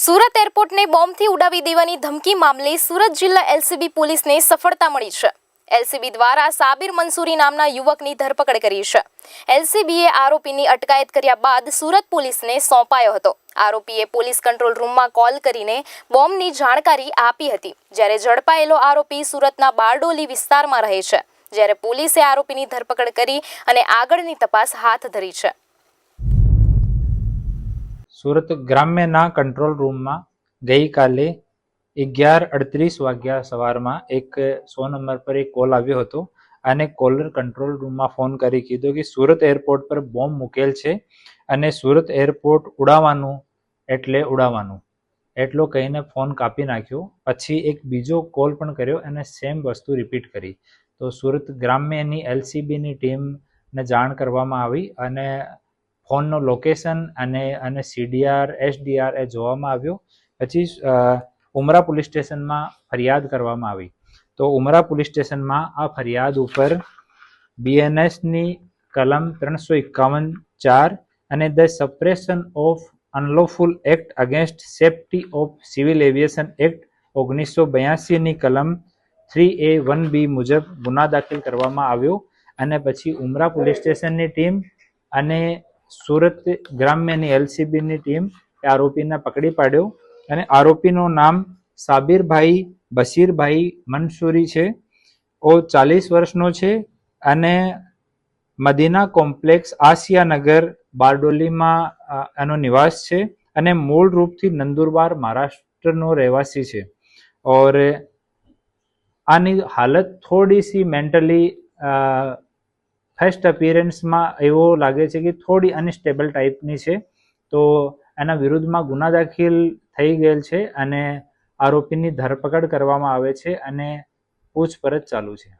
સુરત એરપોર્ટને બોમ્બથી ઉડાવી દેવાની ધમકી મામલે સુરત જિલ્લા એલસીબી પોલીસને સફળતા મળી છે. એલસીબી દ્વારા સાબિર મંસૂરી નામના યુવકની ધરપકડ કરી છે. એલસીબીએ આરોપીની અટકાયત કર્યા બાદ સુરત પોલીસને સોંપાયો હતો. આરોપીએ પોલીસ કંટ્રોલ રૂમમાં કોલ કરીને બોમ્બની જાણકારી આપી હતી. જ્યારે ઝડપાયેલો આરોપી સુરતના બારડોલી વિસ્તારમાં રહે છે. જ્યારે પોલીસે આરોપીની ધરપકડ કરી અને આગળની તપાસ હાથ ધરી છે. સુરત ગ્રામ્યના કંટ્રોલ રૂમમાં ગઈકાલે અગિયાર અડત્રીસ વાગ્યા સવારમાં એક સો નંબર પર એક કોલ આવ્યો હતો અને કોલર કંટ્રોલ રૂમમાં ફોન કરી કીધું કે સુરત એરપોર્ટ પર બોમ્બ મૂકેલ છે અને સુરત એરપોર્ટ ઉડાવવાનું, એટલે ઉડાવવાનું. એટલો કહીને ફોન કાપી નાખ્યો. પછી એક બીજો કોલ પણ કર્યો અને સેમ વસ્તુ રિપીટ કરી. તો સુરત ગ્રામ્યની એલસીબીની ટીમને જાણ કરવામાં આવી અને ફોનનો લોકેશન અને અને સીડીઆર એસડીઆર એ જોવામાં આવ્યો. પછી ઉમરા પોલીસ સ્ટેશનમાં ફરિયાદ કરવામાં આવી. તો ઉમરા પોલીસ સ્ટેશનમાં આ ફરિયાદ ઉપર બીએનએસની કલમ ત્રણસો એકાવન ચાર અને the suppression of unlawful act against safety of civil aviation act ઓગણીસો બ્યાસીની કલમ થ્રી એ વન બી મુજબ ગુના દાખલ કરવામાં આવ્યો. અને પછી ઉમરા પોલીસ સ્ટેશનની ટીમ અને સુરત ગ્રામ્યની એલસીબીની ટીમ એ આરોપીને પકડી પાડ્યો અને આરોપીનું નામ સાબિરભાઈ, બશીરભાઈ મનસુરી છે. ઓ ચાલીસ વર્ષનો છે અને મદીના કોમ્પ્લેક્સ આસિયાનગર બારડોલીમાં એનો નિવાસ છે અને મૂળ રૂપથી નંદુરબાર મહારાષ્ટ્રનો રહેવાસી છે. ઓર આની હાલત થોડી સી મેન્ટલી ફર્સ્ટ અપિયરન્સમાં એવો લાગે છે કે થોડી અનસ્ટેબલ ટાઈપની છે. તો એના વિરુદ્ધમાં ગુના દાખલ થઈ ગયેલ છે અને આરોપીની ધરપકડ કરવામાં આવે છે અને પૂછપરછ ચાલુ છે.